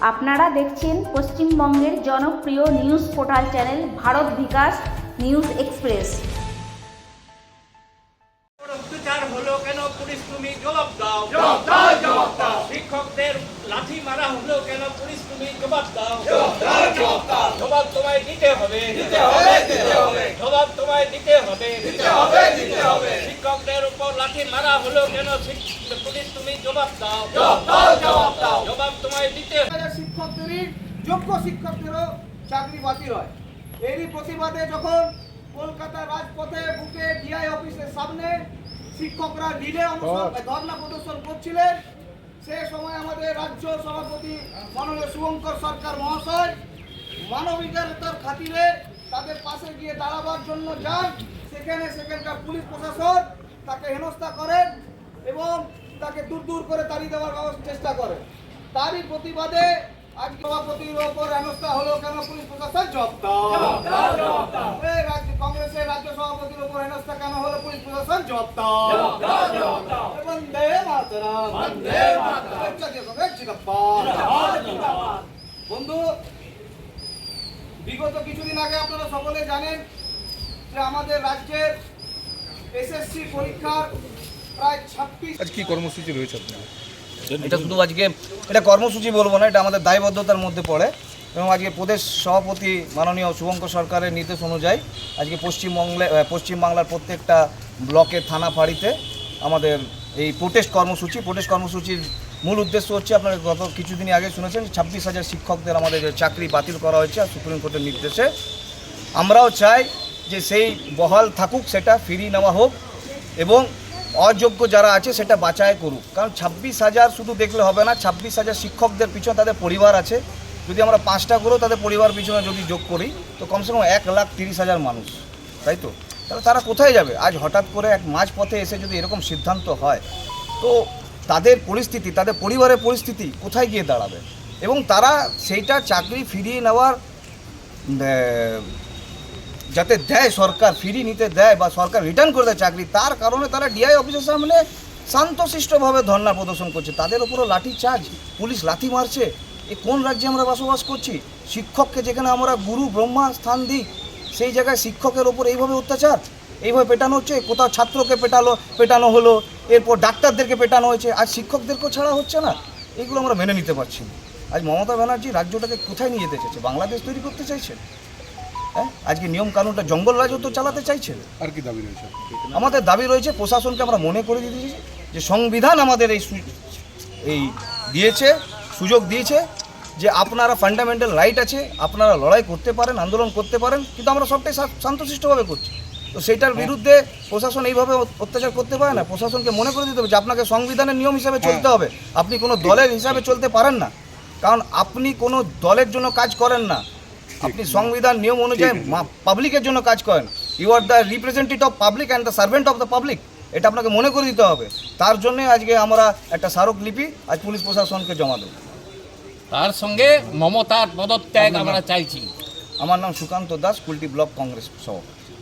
আপনারা দেখছেন পশ্চিমবঙ্গের জনপ্রিয় news portal channel Bharat Bikash news express. হলো কেন? পুলিশ তুমি জবাব দাও। জবাব দাও জবাব দাও। শিক্ষকদের লাঠি মারা হলো কেন? পুলিশ তুমি জবাব দাও। জবাব দাও জবাব দাও। জবাব তোমায় দিতে হবে। দিতে হবে দিতে হবে। জবাব তোমায় দিতে হবে। দিতে হবে দিতে হবে। শিক্ষকদের উপর লাঠি মারা হলো কেন? পুলিশ তুমি জবাব দাও। জবাব দাও জবাব দাও। জবাব তোমায় দিতে শিক্ষকদেরই যোগ্য শিক্ষকদেরও চাকরি বাতিল হয়। এরই প্রতিবাদে যখন কলকাতা রাজপথে বুকে ডিআই অফিসের সামনে শিক্ষকরা রিলে অনুসরণ ধর্ণা প্রদর্শন করছিলেন সে সময় আমাদের রাজ্য সভাপতি মাননীয় শুভঙ্কর সরকার মহাশয় মানবিকতার খাতিরে তাদের পাশে গিয়ে দাঁড়াবার জন্য যান। সেখানে সেখানকার পুলিশ প্রশাসন তাকে হেনস্থা করেন এবং তাকে দূর দূর করে তাড়িয়ে দেওয়ার চেষ্টা করে তারই প্রতিবাদে আজ সভাপতির ওপর হেনস্থা হলো কেন পুলিশ প্রশাসন? রাজ্য কংগ্রেসের রাজ্য সভাপতির ওপর হেনস্থা কেন হলো পুলিশ প্রশাসন? বন্দে মাতরম। বন্ধু বিগত কিছুদিন আগে আপনারা সকলে জানেন যে আমাদের রাজ্যের এসএসসি পরীক্ষার প্রায় ছাব্বিশ আজ কি কর্মসূচি রয়েছে আপনার? এটা শুধু আজকে এটা কর্মসূচি বলব না এটা আমাদের দায়বদ্ধতার মধ্যে পড়ে এবং আজকে প্রদেশ সভাপতি মাননীয় শুভঙ্কর সরকারের নির্দেশ অনুযায়ী আজকে পশ্চিমবঙ্গে পশ্চিমবাংলার প্রত্যেকটা ব্লকে থানা ফাঁড়িতে আমাদের এই প্রোটেস্ট কর্মসূচি প্রোটেস্ট কর্মসূচির মূল উদ্দেশ্য হচ্ছে আপনারা গত কিছুদিন আগে শুনেছেন ছাব্বিশ হাজার শিক্ষকদের আমাদের চাকরি বাতিল করা হয়েছে সুপ্রিম কোর্টের নির্দেশে। আমরাও চাই যে সেই বহাল থাকুক সেটা ফিরিয়ে নেওয়া হোক এবং অযোগ্য যারা আছে, সেটা বাছাই করুক। কারণ ছাব্বিশ হাজার শুধু দেখলে হবে না, ছাব্বিশ হাজার শিক্ষকদের পিছনে তাদের পরিবার আছে। যদি আমরা পাঁচটা করেও তাদের পরিবার পিছনে যদি যোগ করি, তো কমসে কম এক লাখ তিরিশ হাজার মানুষ। তাই তো? তাহলে তারা কোথায় যাবে? আজ হঠাৎ করে এক মাঝ পথে এসে যদি এরকম সিদ্ধান্ত হয়, তো তাদের পরিস্থিতি, তাদের পরিবারের পরিস্থিতি কোথায় গিয়ে দাঁড়াবে? এবং তারা সেইটা চাকরি ফিরিয়ে নেওয়ার যাতে দেয় সরকার, ফিরিয়ে নিতে দেয় বা সরকার রিটার্ন করে দেয় চাকরি, তার কারণে তারা ডিআই অফিসের সামনে শান্তশিষ্টভাবে ধর্না প্রদর্শন করছে। তাদের উপরও লাঠি চার্জ, পুলিশ লাঠি মারছে। এ কোন রাজ্যে আমরা বসবাস করছি? শিক্ষককে যেখানে আমরা গুরু ব্রহ্মা স্থান দিই, সেই জায়গায় শিক্ষকের ওপর এইভাবে অত্যাচার? এইভাবে পেটানো হচ্ছে? কোথাও ছাত্রকে পেটালো, পেটানো হলো, এরপর ডাক্তারদেরকে পেটানো হয়েছে, আর শিক্ষকদেরকেও ছাড়া হচ্ছে না? এগুলো আমরা মেনে নিতে পারছি না। আজ মমতা ব্যানার্জি রাজ্যটাকে কোথায় নিয়ে যেতে চাইছে? বাংলাদেশ তৈরি করতে চাইছে? হ্যাঁ? আজকে নিয়ম কানুনটা জঙ্গল রাজ্য তো চালাতে চাইছে। আর কি দাবি রয়েছে? আমাদের দাবি রয়েছে প্রশাসনকে আমরা মনে করে দিতে যে সংবিধান আমাদের এই এই দিয়েছে সুযোগ দিয়েছে যে আপনারা ফান্ডামেন্টাল রাইট আছে আপনারা লড়াই করতে পারেন আন্দোলন করতে পারেন কিন্তু আমরা সবটাই শান্তশিষ্টভাবে করছি। তো সেটার বিরুদ্ধে প্রশাসন এইভাবে অত্যাচার করতে পারে না। প্রশাসনকে মনে করে দিতে হবে যে আপনাকে সংবিধানের নিয়ম হিসাবে চলতে হবে। আপনি কোনো দলের হিসাবে চলতে পারেন না। কারণ আপনি কোনো দলের জন্য কাজ করেন না। আপনি সংবিধান নিয়ম অনুযায়ী পাবলিকের জন্য কাজ করেন। You are the representative of public and the servant of the public এটা আপনাকে মনে করে দিতে হবে। তার জন্যে আজকে আমরা একটা স্মারক লিপি আজ পুলিশ প্রশাসনকে জমা দেব। তার সঙ্গে মমতার পদত্যাগ আমরা চাইছি। আমার নাম সুকান্ত দাস কুলটি ব্লক কংগ্রেস সভাপতি।